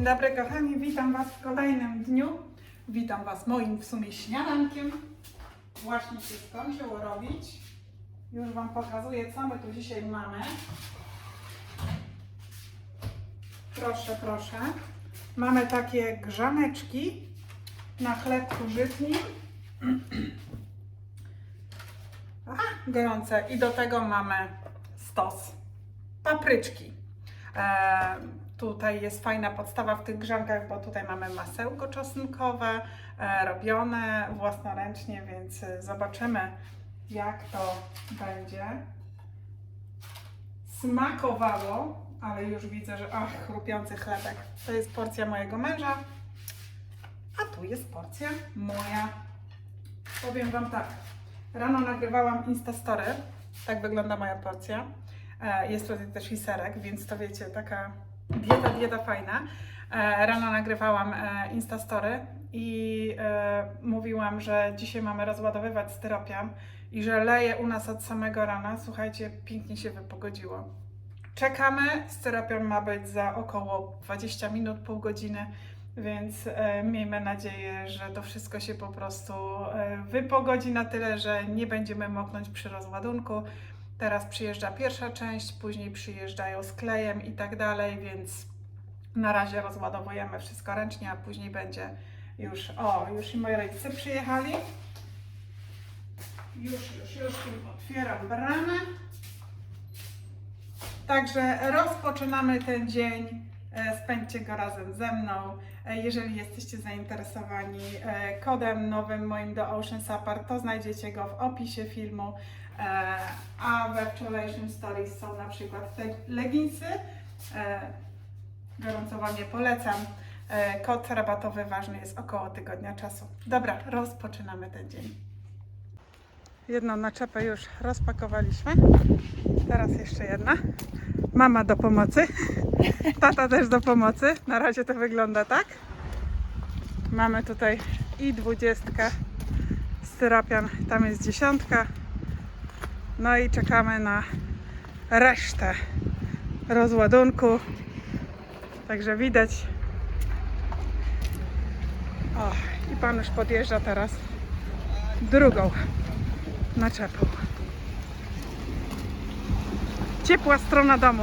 Dzień dobry kochani, witam Was w kolejnym dniu. Witam Was moim w sumie śniadankiem. Właśnie się skończyło robić. Już Wam pokazuję, co my tu dzisiaj mamy. Proszę, proszę. Mamy takie grzaneczki na chlebku żytnim. A, gorące. I do tego mamy stos papryczki. E, tutaj jest fajna podstawa w tych grzankach, bo tutaj mamy masełko czosnkowe e, robione własnoręcznie, więc e, zobaczymy jak to będzie smakowało, ale już widzę, że ach, chrupiący chlebek. To jest porcja mojego męża, a tu jest porcja moja. Powiem Wam tak, rano nagrywałam Instastory, tak wygląda moja porcja. E, Jest tutaj też i serek, więc to wiecie, taka dieta, dieta fajna. E, Rano nagrywałam e, Instastory i e, mówiłam, że dzisiaj mamy rozładowywać styropian i że leje u nas od samego rana. Słuchajcie, pięknie się wypogodziło. Czekamy, styropian ma być za około 20 minut, pół godziny, więc miejmy nadzieję, że to wszystko się po prostu wypogodzi na tyle, że nie będziemy moknąć przy rozładunku. Teraz przyjeżdża pierwsza część, później przyjeżdżają z klejem i tak dalej, więc na razie rozładowujemy wszystko ręcznie, a później będzie już. O, już i moi rodzice przyjechali. Już, już, już otwieram bramę. Także rozpoczynamy ten dzień. E, Spędźcie go razem ze mną. E, Jeżeli jesteście zainteresowani e, kodem nowym moim do Ocean Sapar, to znajdziecie go w opisie filmu. A we wczorajszym stories są na przykład te leginsy. Gorąco Wam je polecam. Kod rabatowy ważny jest około tygodnia czasu. Dobra, rozpoczynamy ten dzień. Jedną naczepę już rozpakowaliśmy. Teraz jeszcze jedna. Mama do pomocy. Tata też do pomocy. Na razie to wygląda tak. Mamy tutaj i dwudziestkę styropian, tam jest dziesiątka. No i czekamy na resztę rozładunku. Także widać. O, i pan już podjeżdża teraz drugą naczepą. Ciepła strona domu.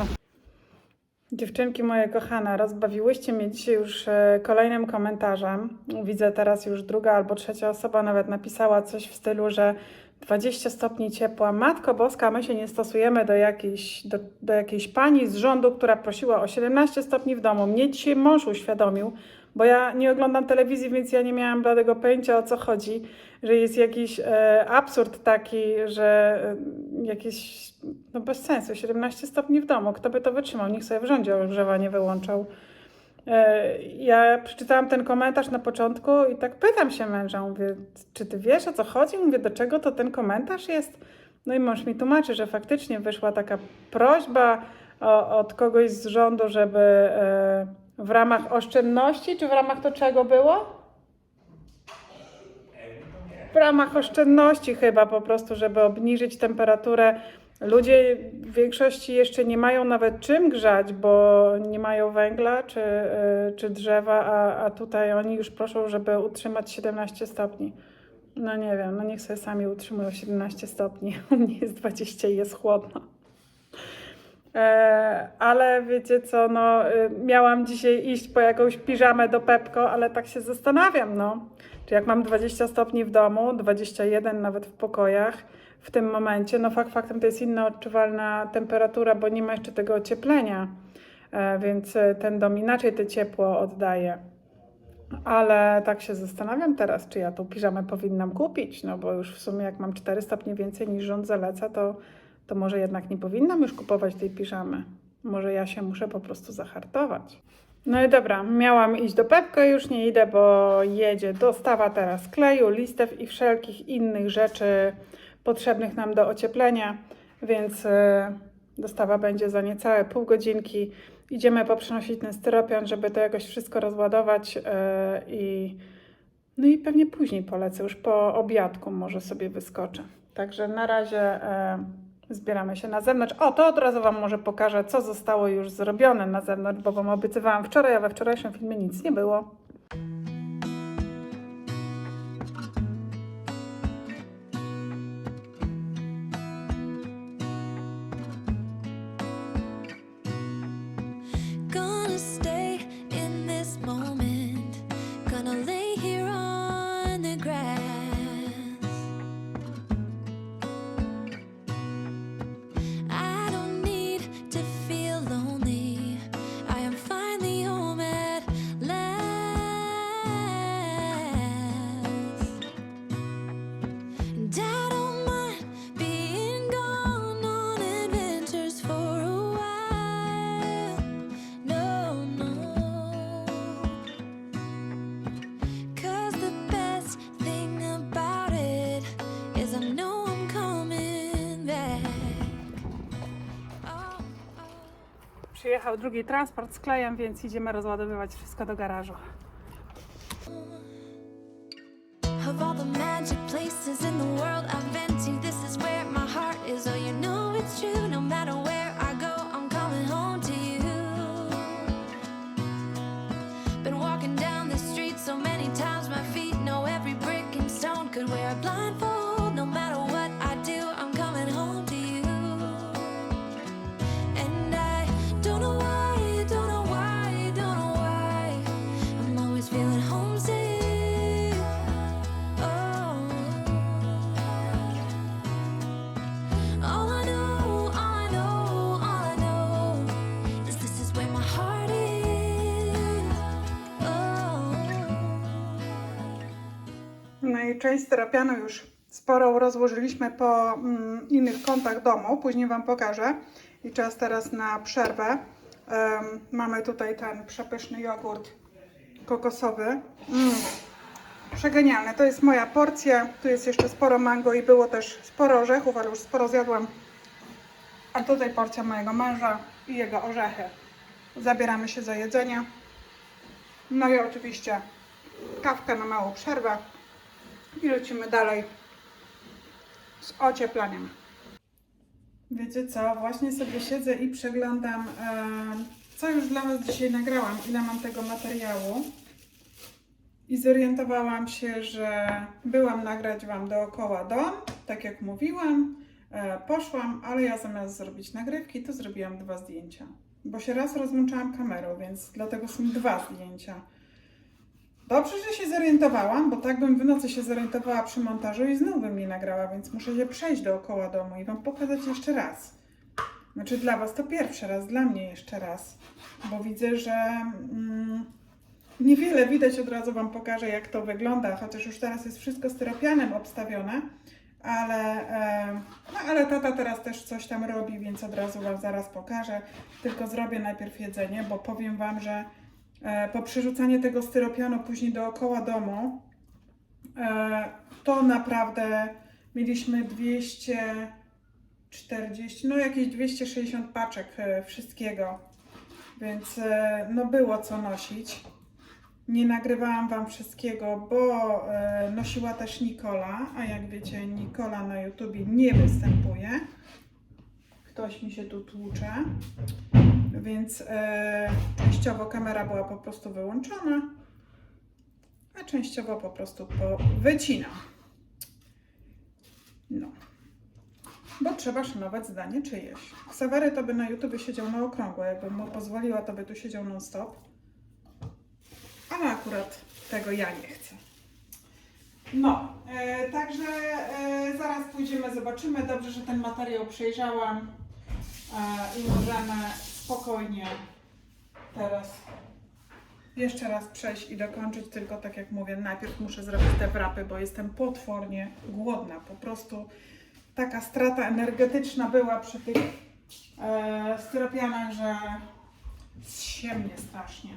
Dziewczynki moje kochane, rozbawiłyście mnie dzisiaj już e, kolejnym komentarzem. Widzę teraz już druga albo trzecia osoba nawet napisała coś w stylu, że 20 stopni ciepła. Matko Boska, my się nie stosujemy do jakiejś, do, do jakiejś pani z rządu, która prosiła o 17 stopni w domu. Mnie dzisiaj mąż uświadomił, bo ja nie oglądam telewizji, więc ja nie miałam bladego pojęcia o co chodzi, że jest jakiś e, absurd taki, że e, jakieś, no bez sensu, 17 stopni w domu, kto by to wytrzymał, niech sobie w rządzie ogrzewanie wyłączał. E, ja przeczytałam ten komentarz na początku i tak pytam się męża, mówię, czy ty wiesz o co chodzi? Mówię, do czego to ten komentarz jest? No i mąż mi tłumaczy, że faktycznie wyszła taka prośba o, od kogoś z rządu, żeby e, w ramach oszczędności, czy w ramach to czego było? W ramach oszczędności chyba po prostu, żeby obniżyć temperaturę. Ludzie w większości jeszcze nie mają nawet czym grzać, bo nie mają węgla czy, y, czy drzewa, a, a tutaj oni już proszą, żeby utrzymać 17 stopni. No nie wiem, no niech sobie sami utrzymują 17 stopni. U mnie jest 20 i jest chłodno. E, ale wiecie co, no y, miałam dzisiaj iść po jakąś piżamę do Pepko, ale tak się zastanawiam, no. Czy jak mam 20 stopni w domu, 21 nawet w pokojach w tym momencie, no fakt faktem to jest inna odczuwalna temperatura, bo nie ma jeszcze tego ocieplenia, e, więc e, ten dom inaczej to ciepło oddaje. Ale tak się zastanawiam teraz, czy ja tą piżamę powinnam kupić, no bo już w sumie jak mam 4 stopnie więcej niż rząd zaleca, to, to może jednak nie powinnam już kupować tej piżamy. Może ja się muszę po prostu zahartować. No i dobra, miałam iść do Pepko, już nie idę, bo jedzie dostawa teraz kleju, listew i wszelkich innych rzeczy potrzebnych nam do ocieplenia, więc e, dostawa będzie za niecałe pół godzinki. Idziemy poprzynosić ten styropian, żeby to jakoś wszystko rozładować e, i no i pewnie później polecę, już po obiadku może sobie wyskoczę. Także na razie e, Zbieramy się na zewnątrz. O, to od razu Wam może pokażę, co zostało już zrobione na zewnątrz, bo Wam obiecywałam wczoraj, a we wczorajszym filmie nic nie było. Przyjechał drugi transport z klejem, więc idziemy rozładowywać wszystko do garażu. Of all the magic places in the world I've been to, this is where my heart is. Oh, you know it's true. No matter where I Część terapianu już sporo rozłożyliśmy po mm, innych kątach domu. Później Wam pokażę. I czas teraz na przerwę. Em, mamy tutaj ten przepyszny jogurt kokosowy. Mm. Przegenialny. To jest moja porcja. Tu jest jeszcze sporo mango i było też sporo orzechów, ale już sporo zjadłam. A tutaj porcja mojego męża i jego orzechy. Zabieramy się za jedzenie. No i oczywiście kawkę na małą przerwę i lecimy dalej z ocieplaniem. Wiecie co, właśnie sobie siedzę i przeglądam, e, co już dla Was dzisiaj nagrałam, ile mam tego materiału. I zorientowałam się, że byłam nagrać Wam dookoła dom, tak jak mówiłam. E, poszłam, ale ja zamiast zrobić nagrywki, to zrobiłam dwa zdjęcia. Bo się raz rozłączałam kamerą, więc dlatego są dwa zdjęcia. Dobrze, że się zorientowałam, bo tak bym w nocy się zorientowała przy montażu i znów bym nie nagrała, więc muszę się przejść dookoła domu i Wam pokazać jeszcze raz. Znaczy dla Was to pierwszy raz, dla mnie jeszcze raz, bo widzę, że mm, niewiele widać, od razu Wam pokażę jak to wygląda, chociaż już teraz jest wszystko styropianem obstawione, ale, e, no, ale tata teraz też coś tam robi, więc od razu Wam zaraz pokażę, tylko zrobię najpierw jedzenie, bo powiem Wam, że e, po przerzucaniu tego styropianu później dookoła domu, e, to naprawdę mieliśmy 240, no jakieś 260 paczek e, wszystkiego, więc no było co nosić. Nie nagrywałam Wam wszystkiego, bo nosiła też Nikola, a jak wiecie, Nikola na YouTubie nie występuje. Ktoś mi się tu tłucze, więc e, częściowo kamera była po prostu wyłączona, a częściowo po prostu wycina. No. Bo trzeba szanować zdanie czyjeś. Ksawery to by na YouTube siedział na okrągło. Jakbym mu pozwoliła, to by tu siedział non-stop. Ale akurat tego ja nie chcę. No, e, także e, zaraz pójdziemy, zobaczymy. Dobrze, że ten materiał przejrzałam e, i możemy spokojnie teraz jeszcze raz przejść i dokończyć. Tylko tak jak mówię, najpierw muszę zrobić te wrapy, bo jestem potwornie głodna. Po prostu taka strata energetyczna była przy tych e, styropianach, że ziemnie strasznie.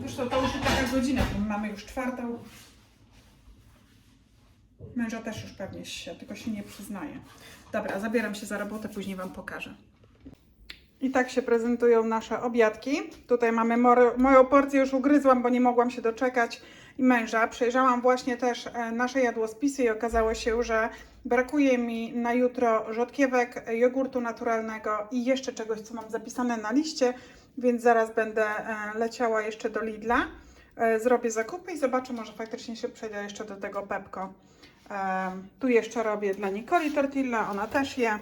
Zresztą to już jest taka godzina, mamy już czwartą. Męża też już pewnie się, tylko się nie przyznaje. Dobra, zabieram się za robotę, później Wam pokażę. I tak się prezentują nasze obiadki. Tutaj mamy moją porcję już ugryzłam, bo nie mogłam się doczekać. i męża. Przejrzałam właśnie też e, nasze jadłospisy i okazało się, że brakuje mi na jutro rzodkiewek, jogurtu naturalnego i jeszcze czegoś, co mam zapisane na liście, więc zaraz będę e, leciała jeszcze do Lidla. E, Zrobię zakupy i zobaczę, może faktycznie się przejdę jeszcze do tego Pepko. Tu jeszcze robię dla Nikoli tortilla, ona też je.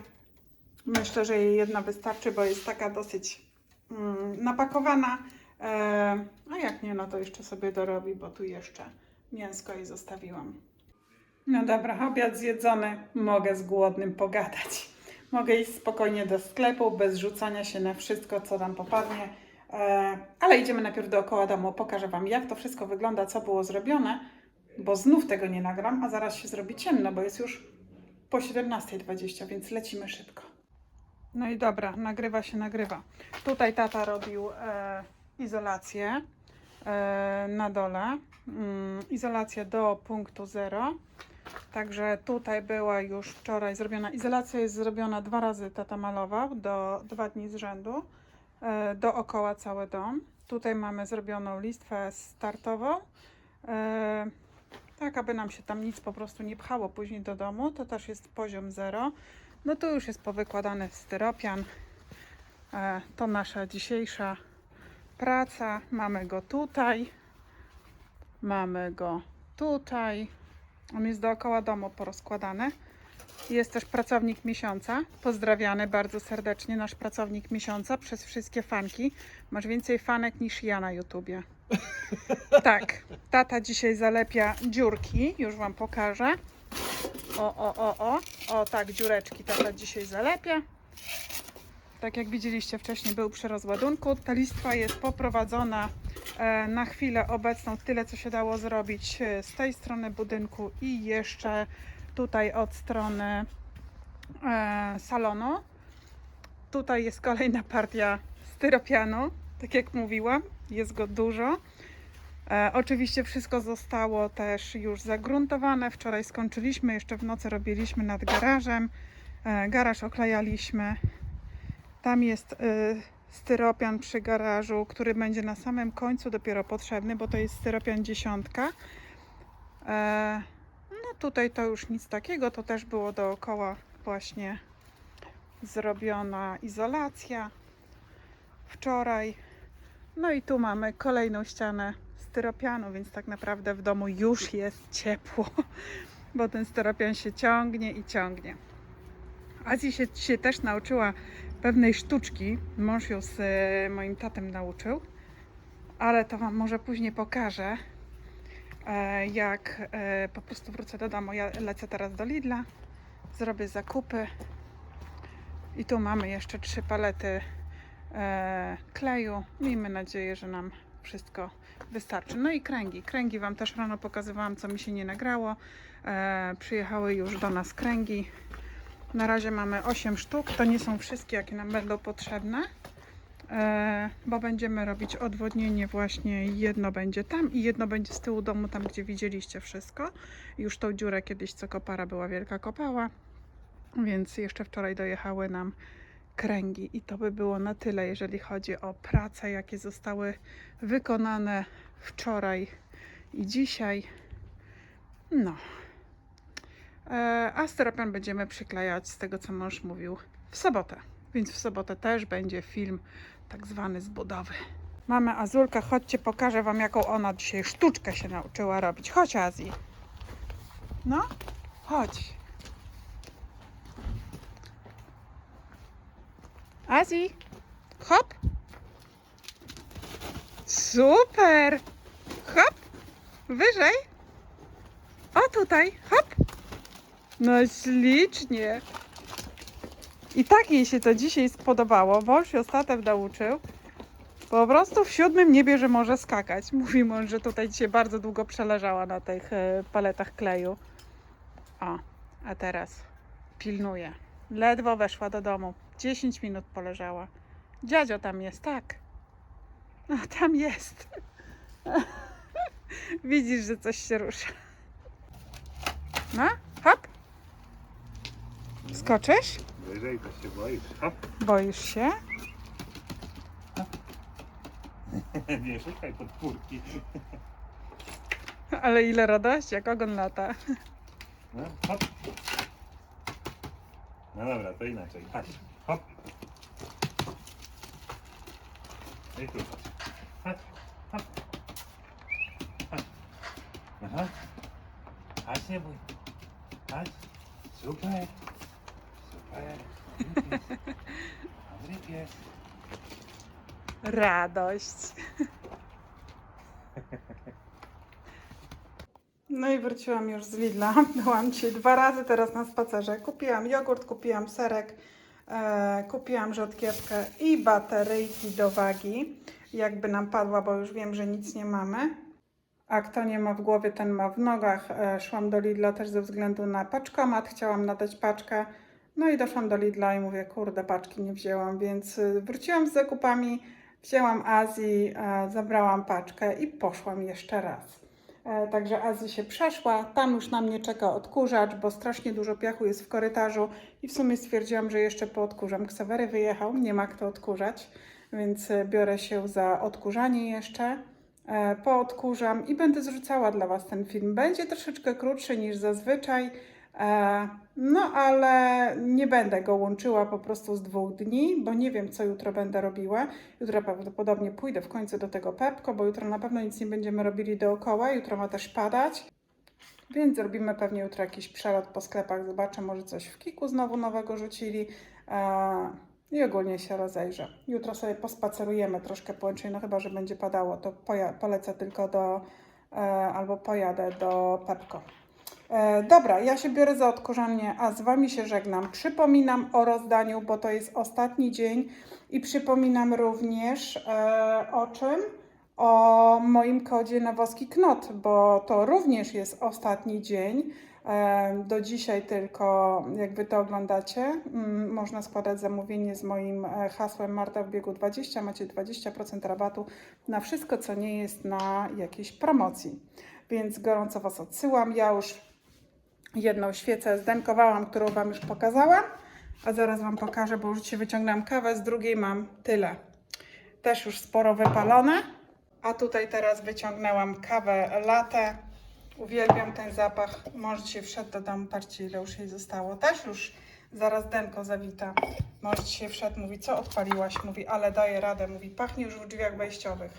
Myślę, że jej jedna wystarczy, bo jest taka dosyć mm, napakowana. E, a jak nie, no to jeszcze sobie dorobi, bo tu jeszcze mięsko jej zostawiłam. No dobra, obiad zjedzony. Mogę z głodnym pogadać. Mogę iść spokojnie do sklepu, bez rzucania się na wszystko, co tam popadnie. E, ale idziemy najpierw dookoła domu. Pokażę Wam, jak to wszystko wygląda, co było zrobione, bo znów tego nie nagram, a zaraz się zrobi ciemno, bo jest już po 17.20, więc lecimy szybko. No i dobra, nagrywa się, nagrywa. Tutaj tata robił e, izolację e, na dole. Mm, do punktu zero. Także tutaj była już wczoraj zrobiona. Izolacja jest zrobiona dwa razy, tata malował, do dwa dni z rzędu. E, dookoła cały dom. Tutaj mamy zrobioną listwę startową. E, tak, aby nam się tam nic po prostu nie pchało później do domu. To też jest poziom zero. No tu już jest powykładany styropian. E, to nasza dzisiejsza praca. Mamy go tutaj. Mamy go tutaj. On jest dookoła domu porozkładany. Jest też pracownik miesiąca. Pozdrawiany bardzo serdecznie, nasz pracownik miesiąca przez wszystkie fanki. Masz więcej fanek niż ja na YouTubie. Tak, tata dzisiaj zalepia dziurki, już Wam pokażę. O, o, o, o, o tak, dziureczki tata dzisiaj zalepia. Tak jak widzieliście wcześniej, był przy rozładunku. Ta listwa jest poprowadzona e, na chwilę obecną. Tyle, co się dało zrobić e, z tej strony budynku i jeszcze tutaj od strony e, salonu. Tutaj jest kolejna partia styropianu. Tak jak mówiłam, jest go dużo. E, oczywiście wszystko zostało też już zagruntowane. Wczoraj skończyliśmy, jeszcze w nocy robiliśmy nad garażem. E, garaż oklejaliśmy. Tam jest y, styropian przy garażu, który będzie na samym końcu dopiero potrzebny, bo to jest styropian dziesiątka. E, no tutaj to już nic takiego, to też było dookoła właśnie zrobiona izolacja wczoraj. No i tu mamy kolejną ścianę styropianu, więc tak naprawdę w domu już jest ciepło, bo ten styropian się ciągnie i ciągnie. Azji się, się też nauczyła pewnej sztuczki. Mąż ją z e, moim tatem nauczył, ale to Wam może później pokażę, e, jak e, po prostu wrócę do domu. Ja lecę teraz do Lidla, zrobię zakupy i tu mamy jeszcze trzy palety kleju. Miejmy nadzieję, że nam wszystko wystarczy. No i kręgi. Kręgi Wam też rano pokazywałam, co mi się nie nagrało. E, przyjechały już do nas kręgi. Na razie mamy 8 sztuk. To nie są wszystkie, jakie nam będą potrzebne, e, bo będziemy robić odwodnienie właśnie. Jedno będzie tam i jedno będzie z tyłu domu, tam gdzie widzieliście wszystko. Już tą dziurę kiedyś, co kopara była wielka kopała, więc jeszcze wczoraj dojechały nam kręgi i to by było na tyle, jeżeli chodzi o prace, jakie zostały wykonane wczoraj i dzisiaj. No. E, A styropian będziemy przyklejać z tego, co mąż mówił, w sobotę. Więc w sobotę też będzie film tak zwany z budowy. Mamy Azulkę, chodźcie, pokażę Wam, jaką ona dzisiaj sztuczkę się nauczyła robić. Chodź, Azji. No, chodź. Azji, hop. Super. Hop. Wyżej. O, tutaj, hop. No ślicznie. I tak jej się to dzisiaj spodobało. Mąż się ostatem nauczył. Po prostu w siódmym niebie, że może skakać. Mówi mąż, że tutaj dzisiaj bardzo długo przeleżała na tych e, paletach kleju. O, a teraz pilnuje. Ledwo weszła do domu. 10 minut poleżała. Dziadzio tam jest, tak. No, tam jest. Widzisz, że coś się rusza. No, hop. Skoczysz? Wyżej to się boisz. Hop. Boisz się? Nie szukaj podpórki. Ale ile radości, jak ogon lata. No, hop. No dobra, to inaczej. Chodź, hop. I tu. Chodź, hop. Chodź. Aha. Chodź, nie bój. Chodź. Super. Super. Dobry pies. Radość. No i wróciłam już z Lidla. Byłam dzisiaj dwa razy teraz na spacerze. Kupiłam jogurt, kupiłam serek, kupiłam rzodkiewkę i bateryjki do wagi. Jakby nam padła, bo już wiem, że nic nie mamy. A kto nie ma w głowie, ten ma w nogach. E, szłam do Lidla też ze względu na paczkomat. Chciałam nadać paczkę. No i doszłam do Lidla i mówię, kurde, paczki nie wzięłam, więc y, wróciłam z zakupami, wzięłam Azji, e, zabrałam paczkę i poszłam jeszcze raz. E, Także Azji się przeszła, tam już na mnie czeka odkurzacz, bo strasznie dużo piachu jest w korytarzu i w sumie stwierdziłam, że jeszcze poodkurzam. Ksawery wyjechał, nie ma kto odkurzać, więc e, biorę się za odkurzanie jeszcze. E, Poodkurzam i będę zrzucała dla Was ten film. Będzie troszeczkę krótszy niż zazwyczaj, no ale nie będę go łączyła po prostu z dwóch dni, bo nie wiem, co jutro będę robiła. Jutro prawdopodobnie pójdę w końcu do tego Pepko, bo jutro na pewno nic nie będziemy robili dookoła. Jutro ma też padać. Więc zrobimy pewnie jutro jakiś przelot po sklepach. Zobaczę, może coś w Kiku znowu nowego rzucili. E, I ogólnie się rozejrzę. Jutro sobie pospacerujemy troszkę po no chyba, że będzie padało, to polecę tylko do, e, albo pojadę do Pepko. E, dobra, ja się biorę za odkurzanie, a z Wami się żegnam. Przypominam o rozdaniu, bo to jest ostatni dzień i przypominam również e, o czym? O moim kodzie na woski knot, bo to również jest ostatni dzień. E, Do dzisiaj tylko, jak Wy to oglądacie, mm, można składać zamówienie z moim hasłem Marta w biegu 20. Macie 20% rabatu na wszystko, co nie jest na jakiejś promocji. Więc gorąco Was odsyłam. Ja już jedną świecę zdenkowałam, którą Wam już pokazałam, a zaraz Wam pokażę, bo już dzisiaj wyciągnęłam kawę, z drugiej mam tyle. Też już sporo wypalone. A tutaj teraz wyciągnęłam kawę latte. Uwielbiam ten zapach. Dzisiaj wszedł do domu, patrzcie ile już jej zostało. Też już zaraz denko zawita. Mąż dzisiaj wszedł, mówi co odpaliłaś? Mówi, ale daję radę. Mówi, pachnie już w drzwiach wejściowych.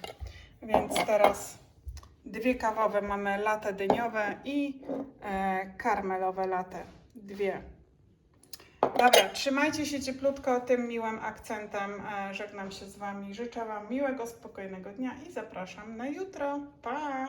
Więc teraz dwie kawowe mamy latte dyniowe i e, karmelowe latte. Dwie. Dobra, trzymajcie się cieplutko tym miłym akcentem. E, żegnam się z Wami. Życzę Wam miłego, spokojnego dnia i zapraszam na jutro. Pa!